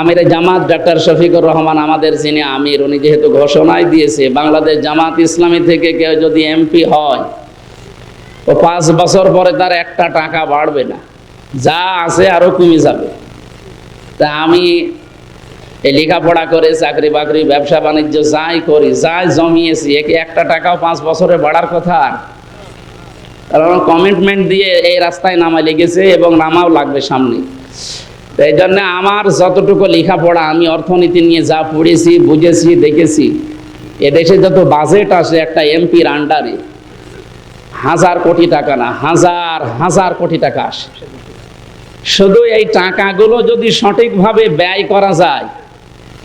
আমির Jamaat doctor Shafiqur Rahman আমাদের যিনি আমির, উনি যেহেতু ঘোষণায় দিয়েছে, বাংলাদেশ জামাত ইসলামী থেকে কেউ যদি এমপি হয়, ও পাঁচ বছর পরে তার একটা টাকা বাড়বে না। যা আছে আরও কমে যাবে। তা আমি এই লেখাপড়া করে, চাকরি বাকরি, ব্যবসা বাণিজ্য যাই করি, যাই জমিয়েছি, একে একটা টাকাও পাঁচ বছরে বাড়ার কথা কারণ কমিটমেন্ট দিয়ে এই রাস্তায় নামা লেগেছে এবং নামাও লাগবে সামনে। তো এই জন্য আমার যতটুকু লেখাপড়া, আমি অর্থনীতি নিয়ে যা পড়েছি, বুঝেছি, দেখেছি এদেশে যত বাজেট আসে একটা এমপির আন্ডারে হাজার কোটি টাকা না, হাজার হাজার কোটি টাকা আসে। শুধু এই টাকাগুলো যদি সঠিকভাবে ব্যয় করা যায়,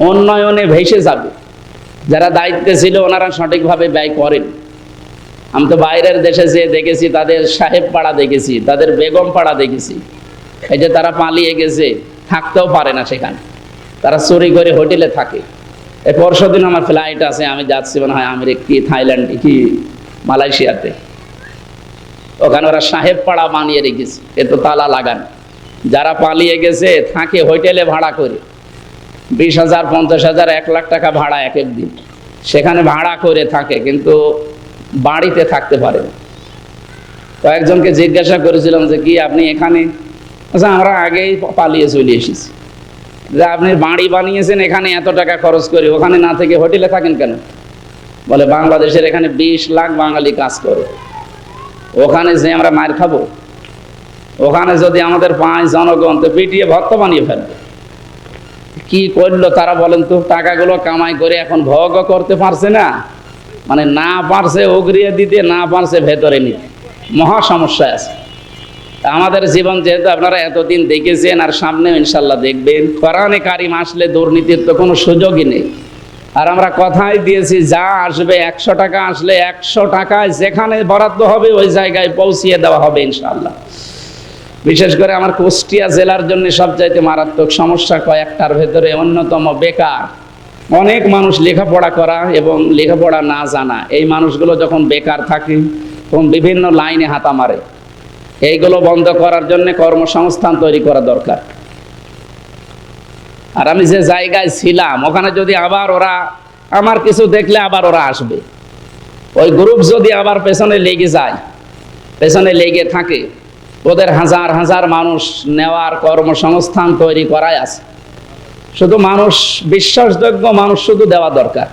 উন্নয়নে ভেসে যাবে। যারা দায়িত্বে ছিল, ওনারা সঠিকভাবে ব্যয় করেন। আমি তো বাইরের দেশে যেয়ে দেখেছি, তাদের সাহেব পাড়া দেখেছি, তাদের বেগম পাড়া দেখেছি। এই যে তারা পালিয়ে গেছে, থাকতেও পারে না সেখানে। তারা চুরি করে হোটেলে থাকে। পরশু দিন আমার ফ্লাইট আছে, আমি যাচ্ছি মনে হয় আমেরিকা কি, থাইল্যান্ড কি, মালয়েশিয়াতে। ওখানে ওরা সাহেব পাড়া বানিয়ে রেখেছে, এ তো তালা লাগান। যারা পালিয়ে গেছে, থাকে হোটেলে ভাড়া করে। বিশ হাজার, পঞ্চাশ হাজার, এক লাখ টাকা ভাড়া এক এক দিন। সেখানে ভাড়া করে থাকে, কিন্তু বাড়িতে থাকতে পারে না। কয়েকজনকে জিজ্ঞাসা করেছিলাম যে, কি আপনি এখানে? আচ্ছা আমরা আগেই পালিয়ে চলে এসেছি যে আপনি বাড়ি বানিয়েছেন, এখানে এত টাকা খরচ করে, ওখানে না থেকে হোটেলে থাকেন কেন? বলে, বাংলাদেশের এখানে বিশ লাখ বাঙালি কাজ করে। ওখানে যে আমরা মার খাব, ওখানে যদি আমাদের পাঁচ জনগণ তো পিটিয়ে ভক্ত বানিয়ে ফেলবে। কি করল তারা বলেন তো, টাকাগুলো কামাই করে এখন ভোগও করতে পারছে না। মানে না পারছে উগরিয়ে দিতে, না পারছে ভেতরে নিতে। মহা সমস্যা আছে। আমাদের জীবন যেহেতু আপনারা এতদিন দেখেছেন আর সামনে ইনশাল্লাহ দেখবেন। কোরআনে কারিম আসলে দুর্নীতির তো কোনো সুযোগই নেই। আর আমরা কথাই দিয়েছি, যা আসবে একশো টাকা আসলে একশো টাকায় যেখানে বরাদ্দ হবে ওই জায়গায় পৌঁছিয়ে দেওয়া হবে ইনশাল্লাহ। বিশেষ করে আমার কুষ্টিয়া জেলার জন্য সবচাইতে মারাত্মক সমস্যা কয়েকটার ভেতরে অন্যতম বেকার। অনেক মানুষ লেখাপড়া করা এবং লেখাপড়া না জানা। এই মানুষগুলো যখন বেকার থাকে, তখন বিভিন্ন লাইনে হাতা মারে। এইগুলো বন্ধ করার জন্য কর্মসংস্থান তৈরি করা দরকার। আর আমি যে জায়গায় ছিলাম, ওখানে যদি আবার ওরা আমার কিছু দেখলে আবার ওরা আসবে। ওই গ্রুপ যদি আবার পেছনে লেগে যায়, পেছনে লেগে থাকে, ওদের হাজার হাজার মানুষ নেওয়ার কর্মসংস্থান তৈরি করাই আছে। শুধু মানুষ, বিশ্বাসযোগ্য মানুষ শুধু দেওয়া দরকার।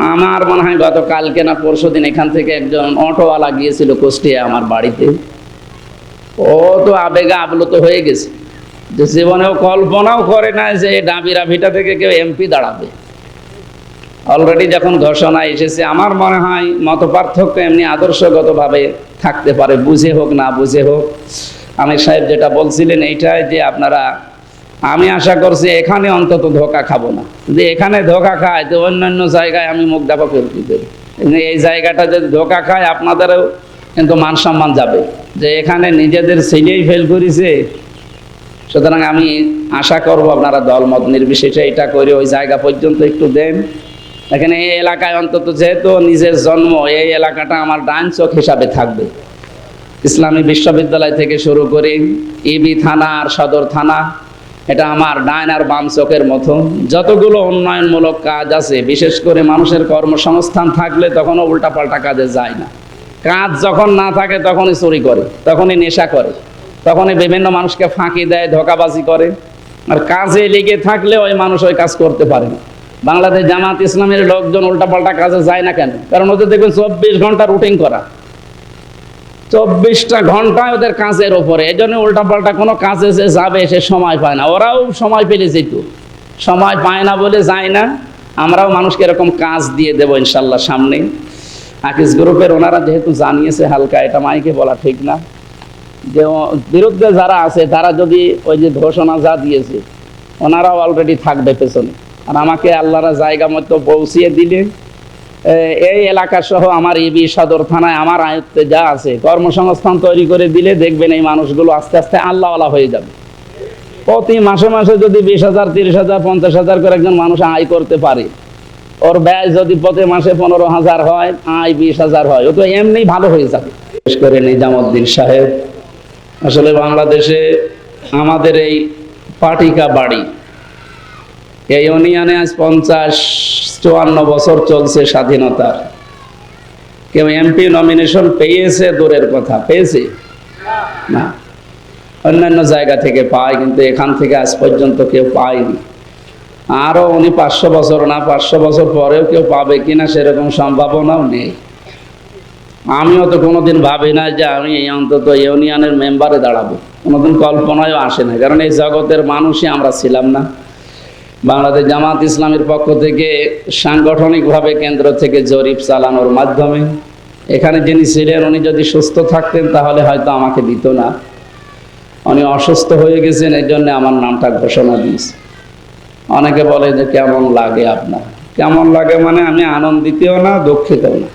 আমার মনে হয় গত কালকে না পরশু দিন এখান থেকে একজন অটোওয়ালা গিয়েছিল কুষ্টিয়া আমার বাড়িতে। ও তো আবেগে আপ্লুত হয়ে গেছে। যে জীবনেও কল্পনাও করে না যে ডাবিরা ভিটা থেকে কেউ এমপি দাঁড়াবে। অলরেডি যখন ঘোষণা এসেছে, আমার মনে হয় মত পার্থক্য এমনি আদর্শগতভাবে থাকতে পারে। বুঝে হোক না বুঝে হোক। আমির সাহেব যেটা বলছিলেন এইটাই যে আপনারা আমি আশা করছি এখানে অন্তত ধোকা খাব না। যদি এখানে ধোকা খায়, তো অন্যান্য জায়গায় আমি মুখ দাপা করে দিতে এই জায়গাটা যদি ধোকা খায়, আপনাদেরও কিন্তু মান সম্মান যাবে। যে এখানে নিজেদের ছেলেই ফেল করেছে, সুতরাং আমি আশা করব আপনারা দলমত নির্বিশেষে এটা করে ওই জায়গা পর্যন্ত একটু দেন। এখানে এই এলাকায় অন্তত যেহেতু নিজের জন্ম, এই এলাকাটা আমার ডান চোখ হিসাবে থাকবে। ইসলামী বিশ্ববিদ্যালয় থেকে শুরু করে ইবি থানা আর সদর থানা এটা আমার ডাইন আর বাম চোখের মতো। যতগুলো উন্নয়নমূলক কাজ আছে, বিশেষ করে মানুষের কর্মসংস্থান থাকলে তখনও উল্টাপাল্টা কাজে যায় না। কাজ যখন না থাকে, তখনই চুরি করে, তখনই নেশা করে, তখনই বিভিন্ন মানুষকে ফাঁকি দেয়, ধোকাবাজি করে। আর কাজে লেগে থাকলে ওই মানুষ ওই কাজ করতে পারে না। বাংলাদেশ জামাত ইসলামের লোকজন উল্টাপাল্টা কাজে যায় না কেন? কারণ ওদের দেখবেন চব্বিশ ঘণ্টা রুটিন করা। চব্বিশটা ঘন্টায় ওদের কাজের ওপরে এই জন্য উল্টাপাল্টা কোনো কাজে যে যাবে সে সময় পায় না। ওরাও সময় পেলে যেত। সময় পায় না বলে যায় না। আমরাও মানুষকে এরকম কাজ দিয়ে দেবো ইনশাল্লাহ সামনে। আকিস গ্রুপের ওনারা যেহেতু জানিয়েছে হালকা, এটা মাইকে বলা ঠিক না। যে বিরুদ্ধে যারা আছে, তারা যদি ওই যে ঘোষণা যা দিয়েছে, ওনারাও অলরেডি থাকবে পেছনে। আর আমাকে আল্লাহরা জায়গা মতো পৌঁছিয়ে দিলে এই এলাকা সহ আমার ইবি সদর থানায় আমার আয়ত্তে যা আছে, কর্মসংস্থান তৈরি করে দিলে দেখবেন এই মানুষগুলো আস্তে আস্তে আল্লাহওয়ালা হয়ে যাবে। প্রতি মাসে মাসে যদি বিশ হাজার, তিরিশ হাজার, পঞ্চাশ হাজার করে একজন মানুষ আয় করতে পারে, ওর ব্যয় যদি প্রতি মাসে পনেরো হাজার হয়, আয় বিশ হাজার হয়, ও তো এমনি ভালো হয়ে যাবে। বিশেষ করে নিজামুদ্দিন সাহেব, আসলে বাংলাদেশে আমাদের এই পাটিকা বাড়ি, এই ইউনিয়নে আজ পঞ্চাশ চুয়ান্ন বছর চলছে স্বাধীনতার। কেউ এমপি নমিনেশন পেয়েছে, দূরের কথা, পেয়েছে? না। অন্যান্য জায়গা থেকে পায়, কিন্তু এখান থেকে আজ পর্যন্ত কেউ পায়নি। আরও উনি পাঁচশো বছর, না পাঁচশো বছর পরেও কেউ পাবে কিনা সেরকম সম্ভাবনাও নেই। আমিও তো কোনোদিন ভাবি না যে আমি এই অন্তত ইউনিয়নের মেম্বারে দাঁড়াবো। কোনোদিন কল্পনায়ও আসে না, কারণ এই জগতের মানুষই আমরা ছিলাম না। বাংলাদেশ জামাত ইসলামের পক্ষ থেকে সাংগঠনিকভাবে কেন্দ্র থেকে জরিপ চালানোর মাধ্যমে এখানে যিনি ছিলেন, উনি যদি সুস্থ থাকতেন তাহলে হয়তো আমাকে দিত না। উনি অসুস্থ হয়ে গেছেন, এই জন্য আমার নামটা ঘোষণা দিয়েছে। অনেকে বলে যে, কেমন লাগে আপনার? কেমন লাগে মানে আমি আনন্দিতও না, দুঃখিতও না।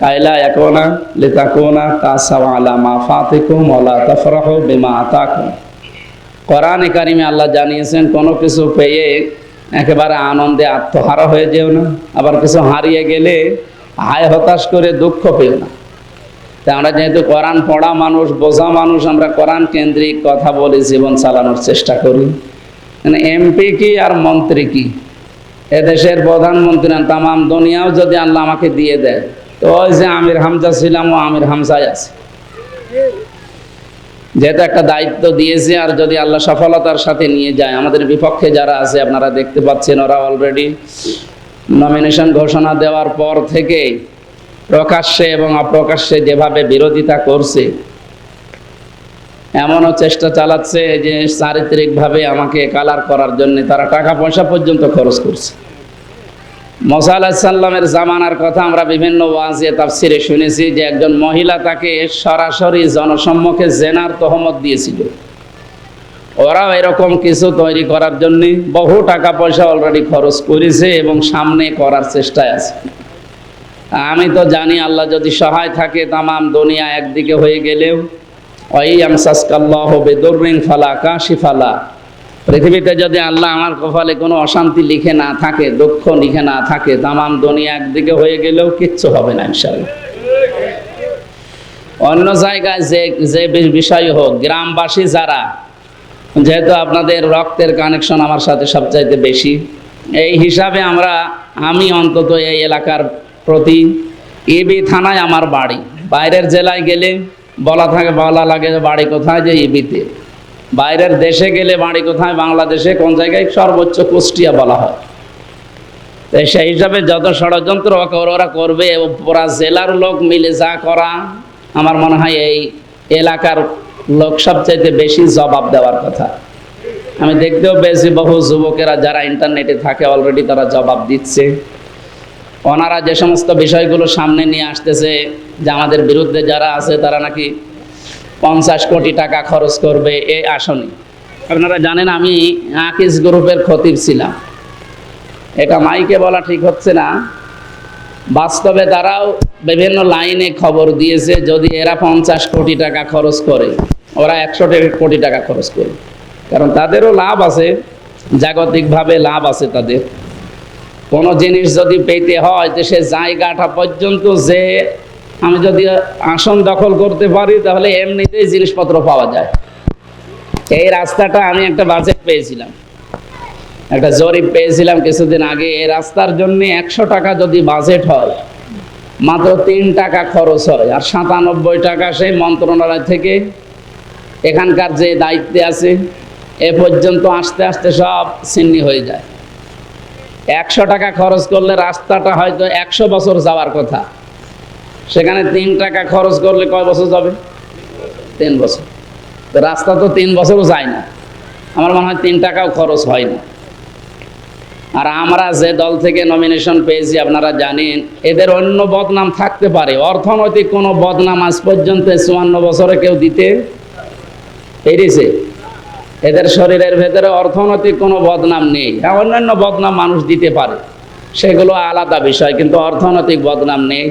কাইলা একোনা, লিতাকুনা তাসাওয়া আলা মা ফাতিকুম ওয়ালা তাফরাহু বিমা আতাকুম। কোরআনে কারিমে আল্লাহ জানিয়েছেন, কোনো কিছু পেয়ে একেবারে আনন্দে আত্মহারা হয়ে যেও না। আবার কিছু হারিয়ে গেলে হায় হতাশ করে দুঃখ পেও না। তা আমরা যেহেতু কোরআন পড়া মানুষ, বোঝা মানুষ, আমরা কোরআন কেন্দ্রিক কথা বলে, জীবন চালানোর চেষ্টা করি। মানে এমপি কি আর মন্ত্রী কি? এদেশের প্রধানমন্ত্রী তামাম দুনিয়াও যদি আল্লাহ আমাকে দিয়ে দেয়, তো ওই যে আমির হামজা ছিলাম, ও আমির হামজায় আছে। যেহেতু একটা দায়িত্ব দিয়েছে, আর যদি আল্লাহ সফলতার সাথে নিয়ে যায়, আমাদের বিপক্ষে যারা আছে, আপনারা দেখতে পাচ্ছেন ওরা অলরেডি নমিনেশন ঘোষণা দেওয়ার পর থেকে প্রকাশ্যে এবং অপ্রকাশ্যে যেভাবে বিরোধিতা করছে, এমনও চেষ্টা চালাচ্ছে যে চারিত্রিকভাবে আমাকে কালার করার জন্য তারা টাকা পয়সা পর্যন্ত খরচ করছে। মোসা আলাহিসাল্লামের জামানার কথা আমরা বিভিন্ন ওয়াজে, তাফসিরে শুনেছি যে একজন মহিলা তাকে সরাসরি জনসম্মুখে জেনার তহমত দিয়েছিল। ওরাও এরকম কিছু তৈরি করার জন্য বহু টাকা পয়সা অলরেডি খরচ করেছে এবং সামনে করার চেষ্টায় আছে। আমি তো জানি আল্লাহ যদি সহায় থাকে তামাম দুনিয়া একদিকে হয়ে গেলেও ওই ফালা কাশি ফালা পৃথিবীতে যদি আল্লাহ আমার কপালে কোনো অশান্তি লিখে না থাকে, দুঃখ লিখে না থাকে, তামাম দুনিয়া একদিকে হয়ে গেলেও কিচ্ছু হবে না ইনশাল্লাহ অন্য জায়গায় যে যে বিষয় হোক, গ্রামবাসী যারা, যেহেতু আপনাদের রক্তের কানেকশন আমার সাথে সবচাইতে বেশি, এই হিসাবে আমরা, আমি অন্তত এই এলাকার প্রতি ইবি থানায় আমার বাড়ি। বাইরের জেলায় গেলে বলা থাকে, বলা লাগে বাড়ি কোথায় যে ইবিতে বাইরের দেশে গেলে বাড়ি কোথায়, বাংলাদেশে কোন জায়গায়, সর্বোচ্চ কুষ্টিয়া বলা হয়। তো সেই হিসাবে যত ষড়যন্ত্র ওরা করবে পুরা জেলার লোক মিলে যা করা, আমার মনে হয় এই এলাকার লোক সবচাইতে বেশি জবাব দেওয়ার কথা। আমি দেখতেও পেয়েছি বহু যুবকেরা যারা ইন্টারনেটে থাকে অলরেডি তারা জবাব দিচ্ছে। ওনারা যে সমস্ত বিষয়গুলো সামনে নিয়ে আসতেছে, যে আমাদের বিরুদ্ধে যারা আছে, তারা নাকি পঞ্চাশ কোটি টাকা খরচ করবে এই আসনে। আপনারা জানেন আমি আকিস গ্রুপের খতিব ছিলাম। এটা মাইকে বলা ঠিক হচ্ছে না। বাস্তবে তারাও বিভিন্ন লাইনে খবর দিয়েছে, যদি এরা পঞ্চাশ কোটি টাকা খরচ করে, ওরা একশো কোটি টাকা খরচ করে। কারণ তাদেরও লাভ আছে, জাগতিকভাবে লাভ আছে তাদের। কোনো জিনিস যদি পেতে হয় তো সে জায়গাটা পর্যন্ত যে আমি যদি আসন দখল করতে পারি, তাহলে এমনিতেই জিনিসপত্র পাওয়া যায়। এই রাস্তাটা আমি একটা বাজেট পেয়েছিলাম। একটা জরিপ পেয়েছিলাম কিছুদিন আগে। এই রাস্তার জন্য একশো টাকা যদি বাজেট হয়, মাত্র তিন টাকা খরচ হয়। আর সাতানব্বই টাকা সেই মন্ত্রণালয় থেকে এখানকার যে দায়িত্বে আছে, এ পর্যন্ত আস্তে আস্তে সব ছিন্নি হয়ে যায়। একশো টাকা খরচ করলে রাস্তাটা হয়তো একশো বছর যাওয়ার কথা। সেখানে তিন টাকা খরচ করলে কয় বছর যাবে? তিন বছর। রাস্তা তো তিন বছরও যায় না। আমার মনে হয় তিন টাকাও খরচ হয় না। আর আমরা যে দল থেকে নমিনেশন পেয়েছি, আপনারা জানেন, এদের অন্য বদনাম থাকতে পারে। অর্থনৈতিক কোনো বদনাম আজ পর্যন্ত চুয়ান্ন বছরে কেউ দিতে পেরেছে। এদের শরীরের ভেতরে অর্থনৈতিক কোনো বদনাম নেই। হ্যাঁ অন্যান্য বদনাম মানুষ দিতে পারে। সেগুলো আলাদা বিষয়, কিন্তু অর্থনৈতিক বদনাম নেই।